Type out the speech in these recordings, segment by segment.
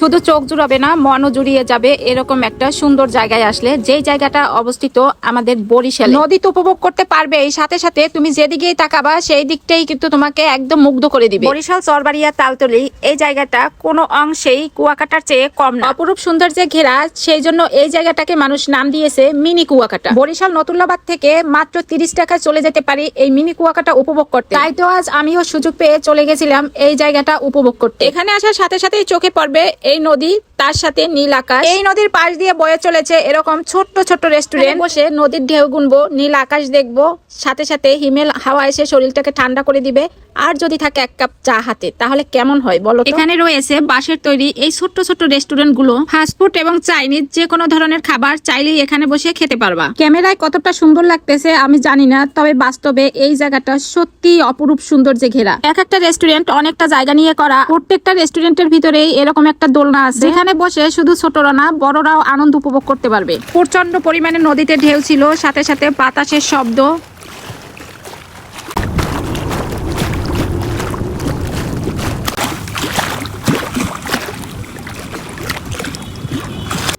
শুধু চোখ জুড়াবে না মনও জুড়িয়ে যাবে এরকম একটা সুন্দর জায়গায় আসলে। যেই জায়গাটা অবস্থিত আমাদের বরিশাল। নদী তো উপভোগ করতে পারবে এই সাথে সাথে তুমি যেদিকেই তাকাবা সেই দিকটাই কিন্তু তোমাকে একদম মুগ্ধ করে দিবে। বরিশাল চরবাড়িয়া তালতলি এই জায়গাটা কোনো অংশেই কুয়াকাটার চেয়ে কম না। অপরূপ সৌন্দর্যে ঘেরা সেই জন্য এই জায়গাটাকে মানুষ নাম দিয়েছে মিনি কুয়াকাটা। বরিশাল নতুল্লাবাদ থেকে মাত্র তিরিশ টাকায় চলে যেতে পারি এই মিনি কুয়াকাটা উপভোগ করতে। তাই তো আজ আমিও সুযোগ পেয়ে চলে গেছিলাম এই জায়গাটা উপভোগ করতে। এখানে আসার সাথে সাথেই চোখে পড়বে এই নদী তার সাথে নীল আকাশ। এই নদীর পাশ দিয়ে বয়ে চলেছে এরকম ছোট্ট ছোট্ট রেস্টুরেন্ট বসে নদীর ঢেউ গুনবো নীল আকাশ দেখব সাথে সাথে হিমেল হাওয়া এসে শরীরটাকে ঠান্ডা করে দিবে। আর যদি থাকে এক কাপ চা হাতে তাহলে কেমন হয় বলো এখানে রয়েছে বাঁশের তৈরি এই ছোট্ট ছোট্ট রেস্টুরেন্টগুলো। ফাস্টফুড এবং চাইনিজ যে কোনো ধরনের খাবার চাইলেই এখানে বসে খেতে পারবা। ক্যামেরায় কতটা সুন্দর লাগতেছে আমি জানি না তবে বাস্তবে এই জায়গাটা সত্যি অপরূপ সুন্দর যে ঘেরা। এক একটা রেস্টুরেন্ট অনেকটা জায়গা নিয়ে করা। প্রত্যেকটা রেস্টুরেন্টের ভিতরেই এরকম একটা দোলনা আছে। যেখানে বসে শুধু ছোটরা না, বড়রাও আনন্দ উপভোগ করতে পারবে। প্রচণ্ড পরিমাণে নদীতে ঢেউ ছিল, সাথে সাথে বাতাসের শব্দ।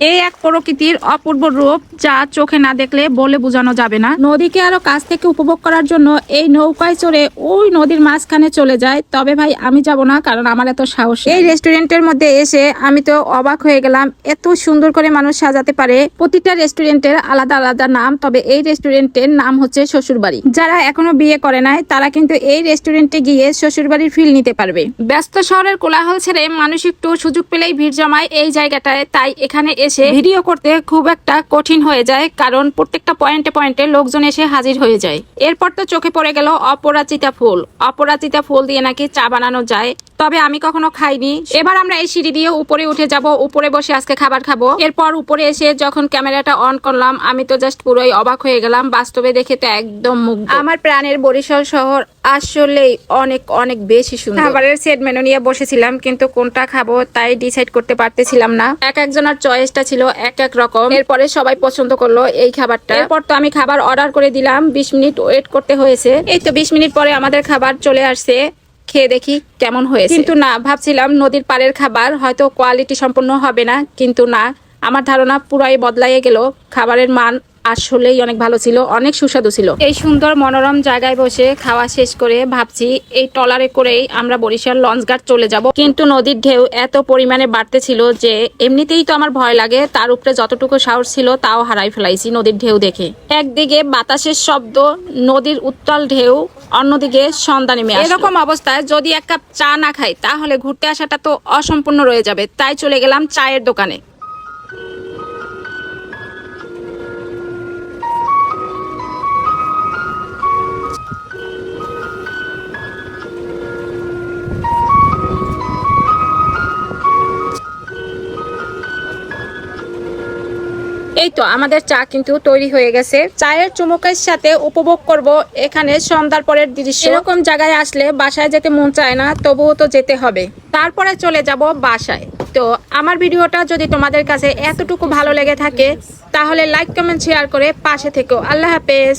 এই এক প্রকৃতির অপূর্ব রূপ যা চোখে না দেখলে বলে বোঝানো যাবে না। নদীকে আরও কাছ থেকে উপভোগ করার জন্য এই নৌকায় চড়ে ওই নদীর মাঝখানে চলে যায়। তবে ভাই আমি যাব না কারণ আমার এত সাহস এই রেস্টুরেন্টের মধ্যে এসে আমি তো অবাক হয়ে গেলাম এত সুন্দর করে মানুষ সাজাতে পারে। প্রতিটা রেস্টুরেন্টের আলাদা আলাদা নাম তবে এই রেস্টুরেন্টের নাম হচ্ছে শ্বশুরবাড়ি। যারা এখনও বিয়ে করে নাই তারা কিন্তু এই রেস্টুরেন্টে গিয়ে শ্বশুরবাড়ির ফিল নিতে পারবে। ব্যস্ত শহরের কোলাহল ছেড়ে মানুষ একটু সুযোগ পেলেই ভিড় জমায় এই জায়গাটায় তাই এখানে এসে ভিডিও করতে খুব একটা কঠিন হয়ে যায়, কারণ প্রত্যেকটা পয়েন্টে পয়েন্টে লোকজন এসে হাজির হয়ে যায়। এরপর তো চোখে পড়ে গেল অপরাজিতা ফুল। অপরাজিতা ফুল দিয়ে নাকি চা বানানো যায়। তবে আমি কখনো খাইনি। এবার আমরা এই সিঁড়ি দিয়ে উপরে উঠে যাব, উপরে বসে আজকে খাবার খাব। এরপর উপরে এসে যখন ক্যামেরাটা অন করলাম, আমি তো জাস্ট পুরোই অবাক হয়ে গেলাম, বাস্তবে দেখে তো একদম মুগ্ধ। আমার প্রাণের বরিশাল শহর আসলেই অনেক অনেক বেশি সুন্দর। খাবারের সেট মেনু নিয়ে বসেছিলাম, কিন্তু কোনটা খাব তাই ডিসাইড করতে পারতেছিলাম না। এক একজনের চয়েসটা ছিল এক এক রকম। এরপরে সবাই পছন্দ করল এই খাবারটা। এরপর তো আমি খাবার অর্ডার করে দিলাম, বিশ মিনিট ওয়েট করতে হয়েছে। এই তো বিশ মিনিট পরে আমাদের খাবার চলে আসছে। খেয়ে দেখি কেমন হয়েছে। কিন্তু না, ভাবছিলাম নদীর পাড়ের খাবার হয়তো কোয়ালিটি সম্পন্ন হবে না, কিন্তু না, আমার ধারণা পুরাই বদলাইয়ে গেল। খাবারের মান আসলেই অনেক ভালো ছিল অনেক সুস্বাদু ছিল। এই সুন্দর মনোরম জায়গায় বসে খাওয়া শেষ করে ভাবছি এই টলারে করেই আমরা বরিশাল লঞ্চঘাট চলে যাব। কিন্তু নদীর ঢেউ এত পরিমাণে বাড়তে ছিল যে এমনিতেই তো আমার ভয় লাগে তার উপরে যতটুকু সাহস ছিল তাও হারাই ফেলাইছি নদীর ঢেউ দেখে। একদিকে বাতাসের শব্দ নদীর উত্তাল ঢেউ অন্যদিকে সন্ধ্যা নেমে এরকম অবস্থায় যদি এক কাপ চা না খাই তাহলে ঘুরতে আসাটা তো অসম্পূর্ণ রয়ে যাবে। তাই চলে গেলাম চায়ের দোকানে। এই তো, আমাদের চা কিন্তু তৈরি হয়ে গেছে। চায়ের চুমুকের সাথে উপভোগ করব এখানে সন্ধ্যার পরের দৃশ্য। এরকম জায়গায় আসলে বাসায় যেতে মন চায় না, তবুও তো যেতে হবে। তারপরে চলে যাব বাসায়। তো, আমার ভিডিওটা যদি তোমাদের কাছে এতটুকু ভালো লেগে থাকে, তাহলে লাইক কমেন্ট শেয়ার করে পাশে থেকো। আল্লাহ হাফেজ।